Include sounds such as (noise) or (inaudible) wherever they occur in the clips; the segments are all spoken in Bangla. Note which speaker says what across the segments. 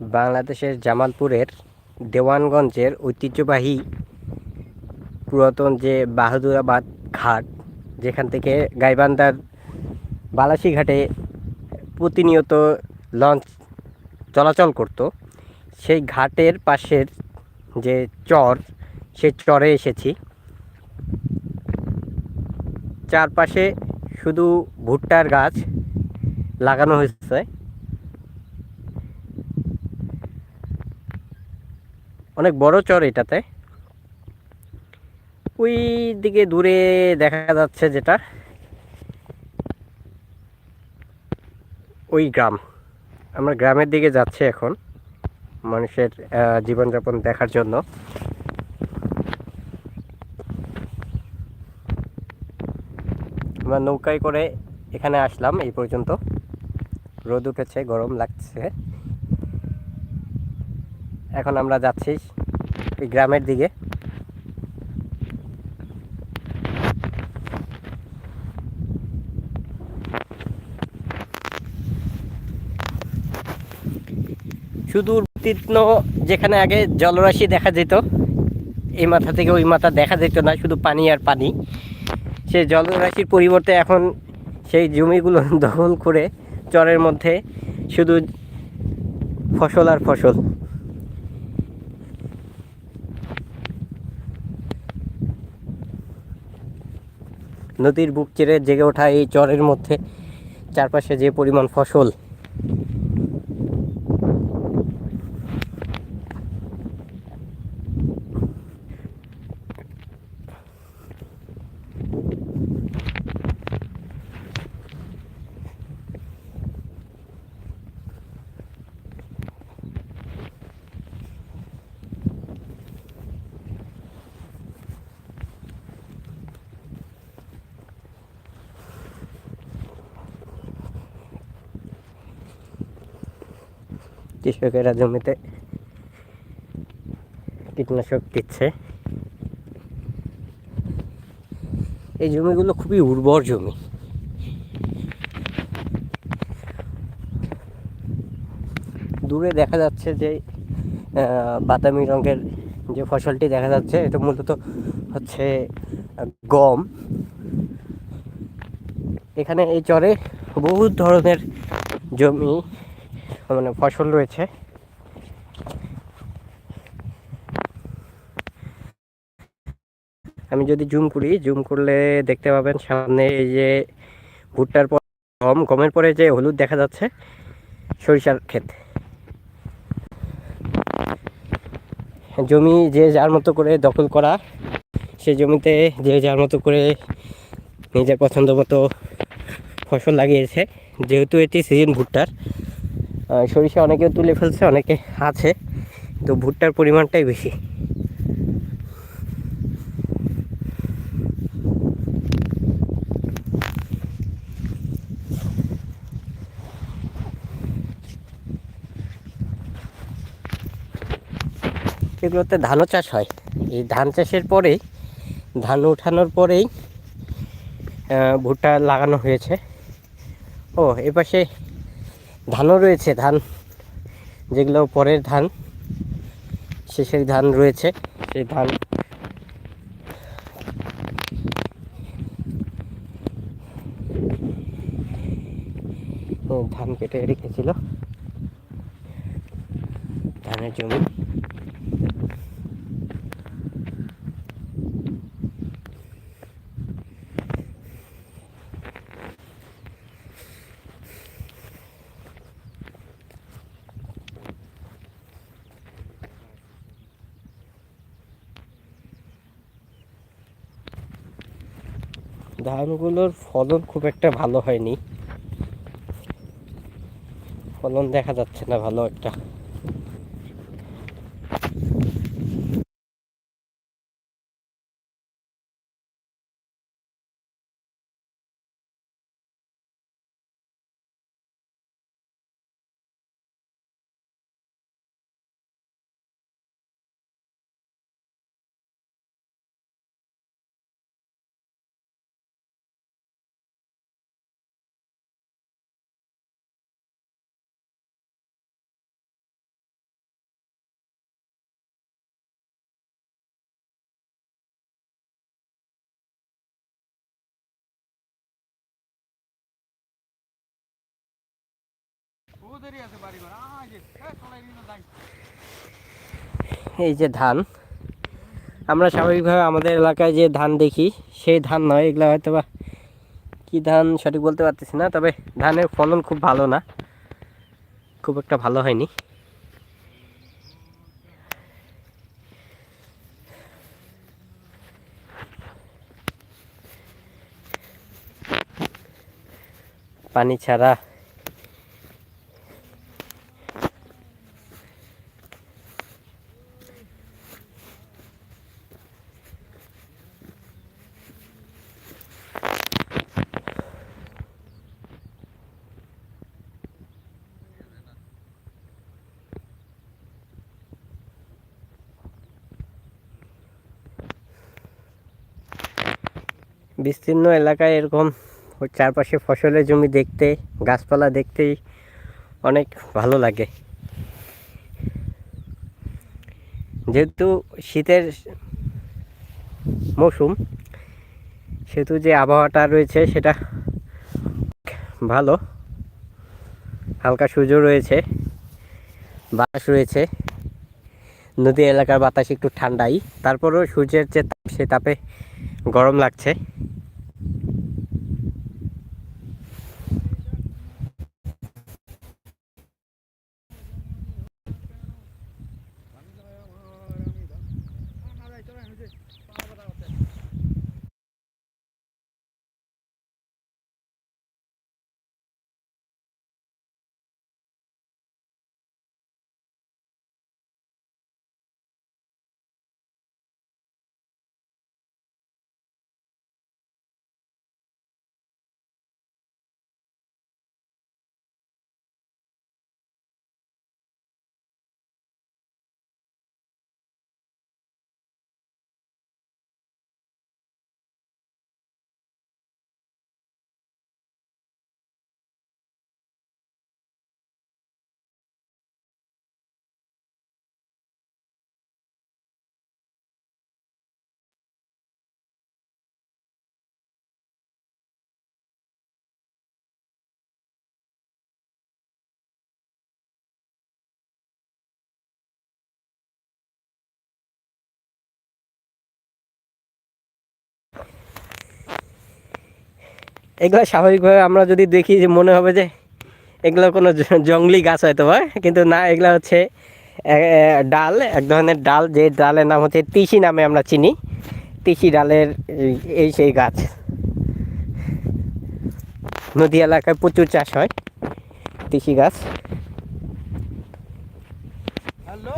Speaker 1: বাংলাদেশের জামালপুরের দেওয়ানগঞ্জের ঐতিহ্যবাহী পুরাতন যে বাহাদুরাবাদ ঘাট, যেখান থেকে গাইবান্ধার বালাসী ঘাটে প্রতিনিয়ত লঞ্চ চলাচল করত, সেই ঘাটের পাশের যে চর সে চরে এসেছি। চারপাশে শুধু ভুট্টার গাছ লাগানো হয়েছে। অনেক বড় চর এটাতে। ওই দিকে দূরে দেখা যাচ্ছে যেটা। ওই গ্রাম। আমরা গ্রামের দিকে যাচ্ছি এখন মানুষের জীবনযাপন দেখার জন্য। আমরা নৌকায় করে এখানে আসলাম এই পর্যন্ত। রোদ উঠেছে, গরম লাগছে। এখন আমরা যাচ্ছি এই গ্রামের দিকে। সুদূর তীক্ষ্ণ যেখানে আগে জলরাশি দেখা যেত, এই মাথা থেকে ওই মাথা দেখা যেত না, শুধু পানি আর পানি। সেই জলরাশির পরিবর্তে এখন সেই জমিগুলো (laughs) দখল করে চরের মধ্যে শুধু ফসল আর ফসল। নদীর বুক চেড়ে জেগে ওঠা এই চরের মধ্যে চারপাশে যে পরিমাণ ফসল কৃষকেরা জমিতে কীটনাশক দিচ্ছে। এই জমিগুলো খুবই উর্বর জমি। দূরে দেখা যাচ্ছে যে বাদামি রঙের যে ফসলটি দেখা যাচ্ছে, এটা মূলত হচ্ছে গম। এখানে এই চরে বহু ধরনের জমি মানে ফসল রয়েছে। আমি যদি জুম করি, জুম করলে দেখতে পাবেন সামনে এই যে ভুট্টার পর গম, গমের পরে যে হলুদ দেখা যাচ্ছে, সরিষার ক্ষেত। জমি যে যার মতো করে দখল করা, সে জমিতে যে যার মতো করে নিজের পছন্দ মতো ফসল লাগিয়েছে, যেহেতু এটি সিজন ভুট্টার সরিষা অনেকে তুলে ফেলছে, অনেকে আছে। তো ভুট্টার পরিমাণটাই বেশি। এগুলোতে ধানও চাষ হয়। এই ধান চাষের পরেই ধান উঠানোর পরেই ভুট্টা লাগানো হয়েছে। ও, এপাশে ধানও রয়েছে, ধান। যেগুলো পরের ধান, শেষের ধান রয়েছে, সেই ধান। ধান কেটে রেখেছিল। ধানের জমি। ধানগুলোর ফলন খুব একটা ভালো হয়নি। ফলন দেখা যাচ্ছে না ভালো একটা। এই যে ধান, আমরা স্বাভাবিকভাবে আমাদের এলাকায় যে ধান দেখি, সেই ধান নয়, এগুলো হয়তো বা কী ধান সঠিক বলতে পারতেছি না, তবে ধানের ফলন খুব ভালো না, খুব একটা ভালো হয়নি। পানি ছাড়া বিস্তীর্ণ এলাকায় এরকম চারপাশে ফসলের জমি দেখতে, গাছপালা দেখতেই অনেক ভালো লাগে। যেহেতু শীতের মৌসুম, সেহেতু যে আবহাওয়াটা রয়েছে সেটা ভালো। হালকা সূর্য রয়েছে, বাতাস রয়েছে। নদী এলাকার বাতাস একটু ঠান্ডাই, তারপরেও সূর্যের যে তাপ, সে তাপে গরম লাগছে। এগুলো স্বাভাবিকভাবে আমরা যদি দেখি যে মনে হবে যে এগুলো কোনো জ- জংলি গাছ হয়তো বা, কিন্তু না, এগুলো হচ্ছে ডাল, এক ধরনের ডাল, যে ডালের নাম হচ্ছে তিসি নামে আমরা চিনি। তিসি ডালের এই- সেই গাছ। নদী এলাকায় প্রচুর চাষ হয় তিসি গাছ।
Speaker 2: হ্যালো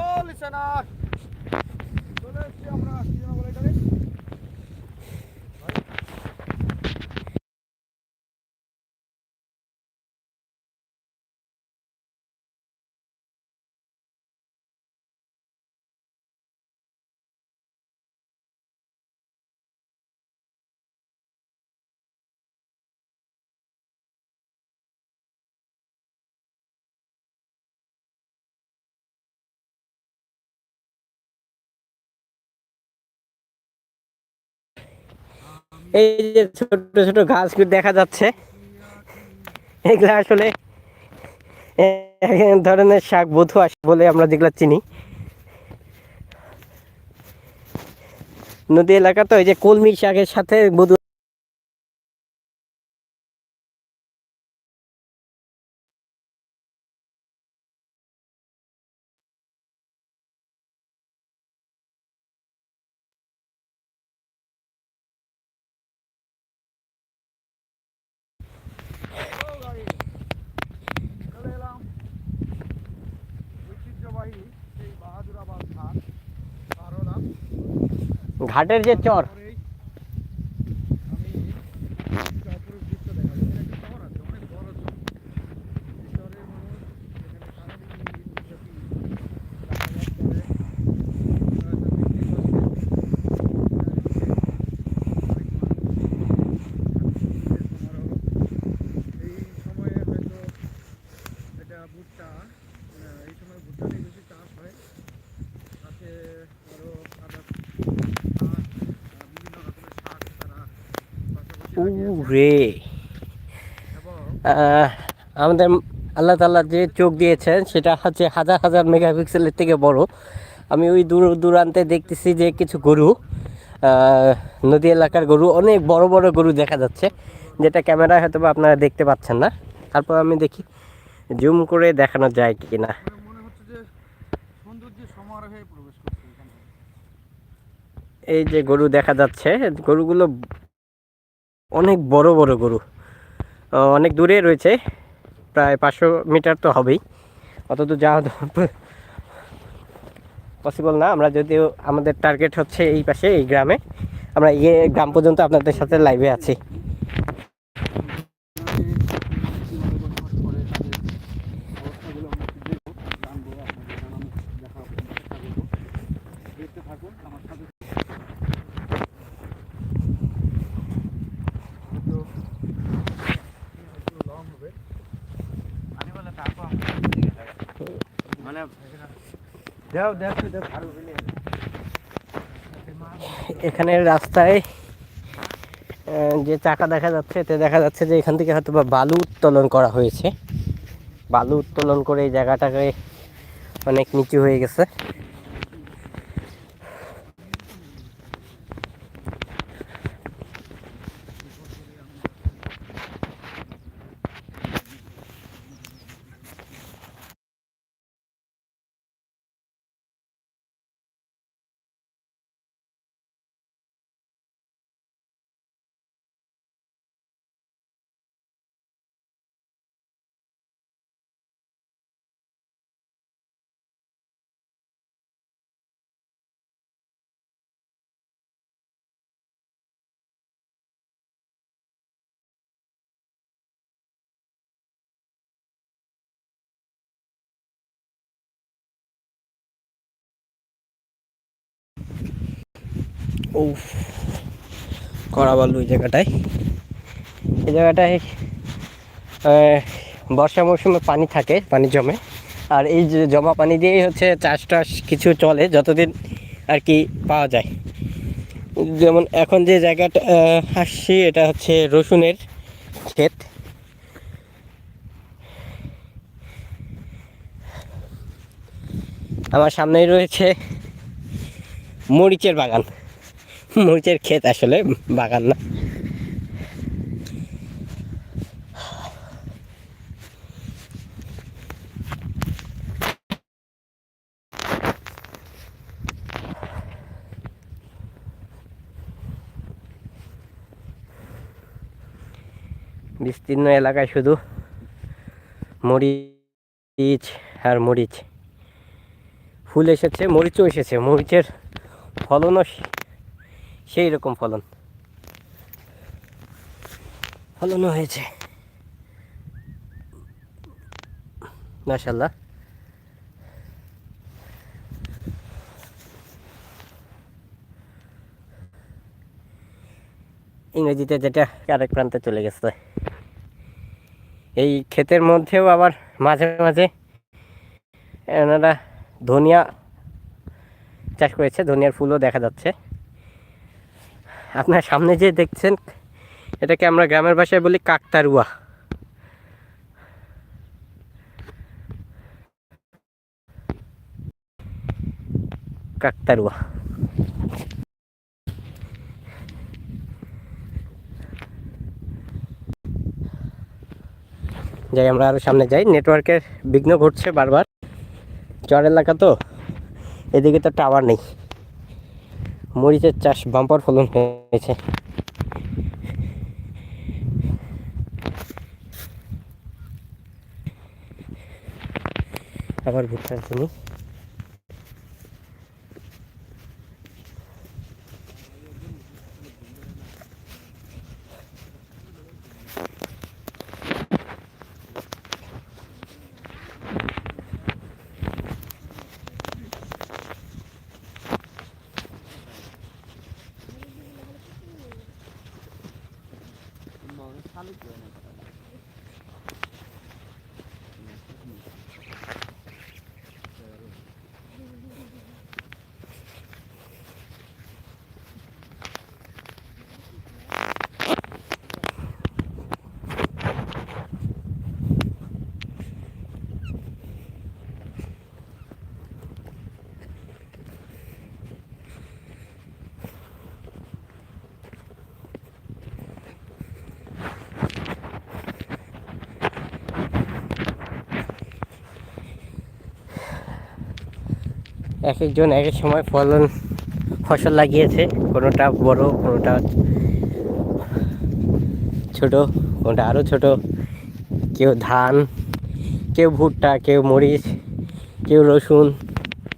Speaker 1: এই যে ছোট ছোট ঘাস দেখা যাচ্ছে। এগুলো আসলে ধরনের শাক, বধু আসে বলে আমরা যেগুলো চিনি। নদী এলাকা তো এই যে কলমি শাকের সাথে বধু
Speaker 2: Hello, গাড়ি। চলে এলাম ঐতিহ্যবাহী সেই বাহাদুরাবাদ ঘাট পার হলাম
Speaker 1: ঘাটের যে চর
Speaker 2: তারপরেই আমি একটা অপরূপ দৃশ্য দেখাবো এখানে একটা শহর আছে অনেক বড় শহর এই শহরের মানুষ এখানে সারাদিন দিনব্যাপী যাতায়াত করে হয়তো বৃষ্টি হচ্ছে অনেক মানুষ এই সময়ে হয়তো এটা ভুট্টা আহ, এই সময় ভুট্টাটাই বেশি চাষ হয় সাথে আরও আদার শাক আহ, বিভিন্ন রকমের শাক তারা
Speaker 1: আমাদের আল্লাহ তাল্লাহ যে চোখ দিয়েছেন, সেটা হচ্ছে হাজার হাজার মেগাপিক্সেলের থেকে বড়। আমি ওই দূর দূরান্তে দেখতেছি যে কিছু গরু নদী এলাকার গরু, অনেক বড় বড় গরু দেখা যাচ্ছে, যেটা ক্যামেরায় হয়তো বা আপনারা দেখতে পাচ্ছেন না। তারপর আমি দেখি, জুম করে দেখানো যায় কি না এই যে গরু দেখা যাচ্ছে, গরুগুলো অনেক বড় বড় গরু। অনেক দূরে রয়েছে। প্রায় পাঁচশো মিটার তো হবেই। অত তো যাওয়া পসিবল না। আমরা যদিও আমাদের টার্গেট হচ্ছে এই পাশে, এই গ্রামে। আমরা ইয়ে গ্রাম পর্যন্ত আপনাদের সাথে লাইভে আছি
Speaker 2: কীভাবে বসবাস করে তাদের অবস্থাগুলো আমরা একটু দেখব জানব আপনাদের জানানো দেখাবো চেষ্টা করব দেখতে থাকুন আমার সাথে হয়তো একটু লং হবে
Speaker 3: মানে
Speaker 2: দেও দেখো দেখ আরও
Speaker 1: এখানে রাস্তায় যে চাকা দেখা যাচ্ছে, এতে দেখা যাচ্ছে যে এখান থেকে হয়তো বা বালু উত্তোলন করা হয়েছে। বালু উত্তোলন করে এই জায়গাটাকে অনেক নিচু হয়ে গেছে। ও করা বালু এই জায়গাটায়। এই জায়গাটায় বর্ষা মৌসুমে পানি থাকে, পানি জমে। আর এই যে জমা পানি দিয়েই হচ্ছে চাষ টাস কিছু চলে, যতদিন আর কি পাওয়া যায়। যেমন এখন যে জায়গাটা আসছি, এটা হচ্ছে রসুনের ক্ষেত। আমার সামনেই রয়েছে মরিচের বাগান। মরিচের ক্ষেত আসলে বাগান না। বিস্তীর্ণ এলাকায় শুধু মরিচ আর মরিচ। ফুল এসেছে, মরিচও এসেছে। মরিচের ফলনও সেই রকম ফলন। ফলনও হয়েছে। মাশাল্লাহ ইংরেজিতে যেটা আরেক প্রান্তে চলে গেছে। এই ক্ষেতের মধ্যেও আবার মাঝে মাঝে এনারা ধনিয়া চাষ করেছে, ধনিয়ার ফুলও দেখা যাচ্ছে। আপনার সামনে যে দেখছেন, এটাকে আমরা গ্রামের ভাষায় বলি কাকতারুয়া। কাকতারুয়া। যাই, আমরা আরও সামনে যাই। নেটওয়ার্কের বিঘ্ন ঘটছে বারবার। চর এলাকা তো, এদিকে তো টাওয়ার নেই। মরিচের চাষ বাম্পার ফলন হয়েছে। আবার ভুট্টার জমি এক একজন এক এক সময় ফলন, ফসল লাগিয়েছে। কোনোটা বড়, কোনোটা ছোট, কোনোটা আরও ছোট। কেউ ধান, কেউ ভুট্টা, কেউ মরিচ, কেউ রসুন,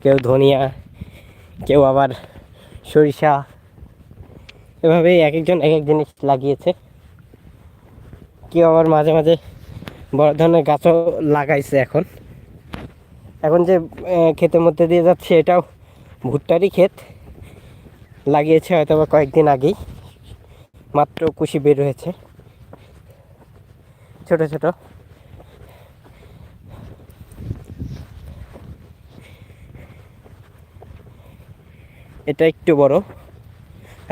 Speaker 1: কেউ ধনিয়া, কেউ আবার সরিষা। এভাবেই এক একজন এক এক জিনিস লাগিয়েছে। কেউ আবার মাঝে মাঝে বড় ধরনের গাছও লাগাইছে এখন। এখন যে ক্ষেতের মধ্যে দিয়ে যাচ্ছে এটাও ভুট্টারই ক্ষেত। লাগিয়েছে হয়তো বা কয়েকদিন আগেই। মাত্র কুশি বের হয়েছে। ছোট ছোট। এটা একটু বড়।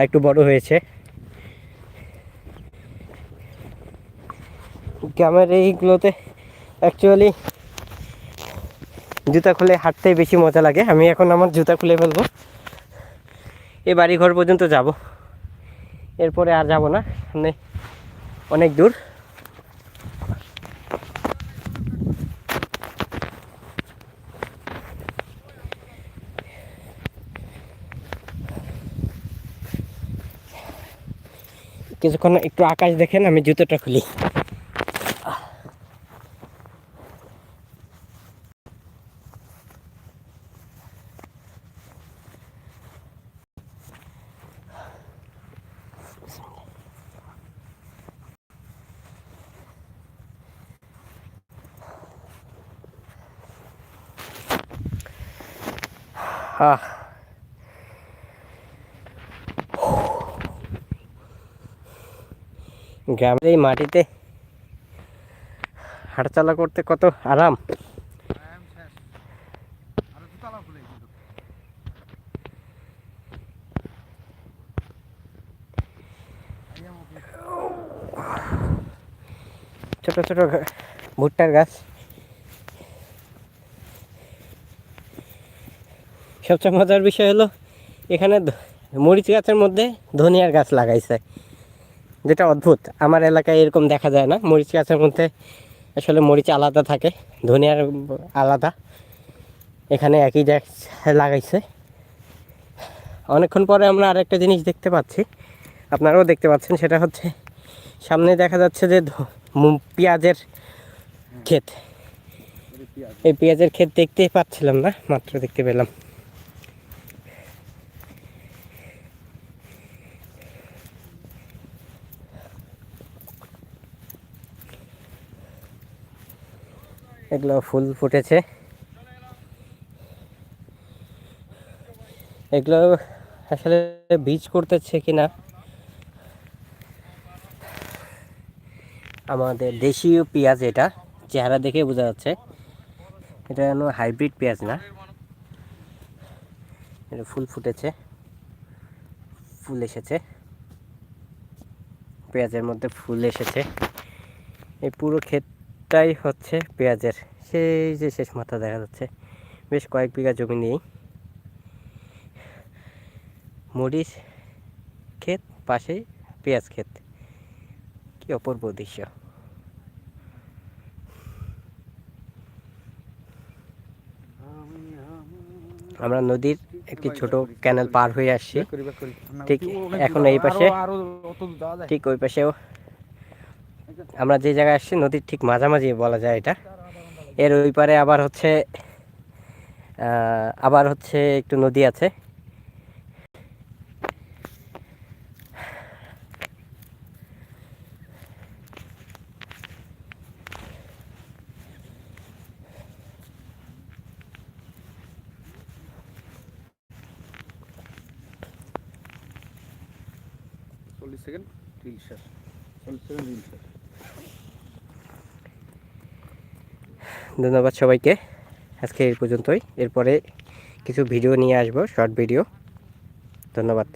Speaker 1: একটু বড় হয়েছে। গ্রামের এইগুলোতে অ্যাকচুয়ালি জুতা খুলে হাঁটতেই বেশি মজা লাগে। আমি এখন আমার জুতা খুলে ফেলব। এ বাড়ি ঘর পর্যন্ত যাব। এরপরে আর যাব না। মানে অনেক দূর। কিছুক্ষণ একটু আকাশ দেখেন, আমি জুতোটা খুলি। আহ গ্রামের এই মাটিতে হাঁটাচলা করতে কত আরাম। ছোট ছোট ভুট্টার গাছ। সবচেয়ে মজার বিষয় হলো, এখানে মরিচ গাছের মধ্যে ধনিয়ার গাছ লাগাইছে, যেটা অদ্ভুত। আমার এলাকায় এরকম দেখা যায় না, মরিচ গাছের মধ্যে আসলে মরিচ আলাদা থাকে, ধনিয়ার আলাদা। এখানে একই জায়গায় লাগাইছে। অনেকক্ষণ পরে আমরা আরেকটা জিনিস দেখতে পাচ্ছি, আপনারাও দেখতে পাচ্ছেন, সেটা হচ্ছে সামনে দেখা যাচ্ছে যে পেঁয়াজের ক্ষেত। এই পেঁয়াজের ক্ষেত দেখতে পাচ্ছিলাম না, মাত্র দেখতে পেলাম। এগুলো ফুল ফুটেছে। এগুলো আসলে বীজ করতেছে কিনা? আমাদের দেশীয় পেঁয়াজ এটা, চেহারা দেখে বোঝা যাচ্ছে। এটা যেন হাইব্রিড পেঁয়াজ না। এটা ফুল ফুটেছে। ফুল এসেছে। পেঁয়াজের মধ্যে ফুল এসেছে। এই পুরো ক্ষেতটাই হচ্ছে পেঁয়াজের। সেই যে শেষ মাথা দেখা যাচ্ছে। বেশ কয়েক বিঘা জমি নিয়েই। মরিচ ক্ষেত পাশেই পেঁয়াজ ক্ষেত। কি অপূর্ব দৃশ্য। আমরা নদীর একটি ছোট ক্যানেল পার হয়ে আসছি। ঠিক এখন এই পাশে- ঠিক ওই পাশেও আমরা যে জায়গায় আসছি, নদীর ঠিক মাঝামাঝি বলা যায় এটা। এর ওই পারে আবার হচ্ছে আবার হচ্ছে একটু নদী আছে। ধন্যবাদ সবাইকে। আজকে এই পর্যন্তই। এরপরে কিছু ভিডিও নিয়ে আসব শর্ট ভিডিও। ধন্যবাদ।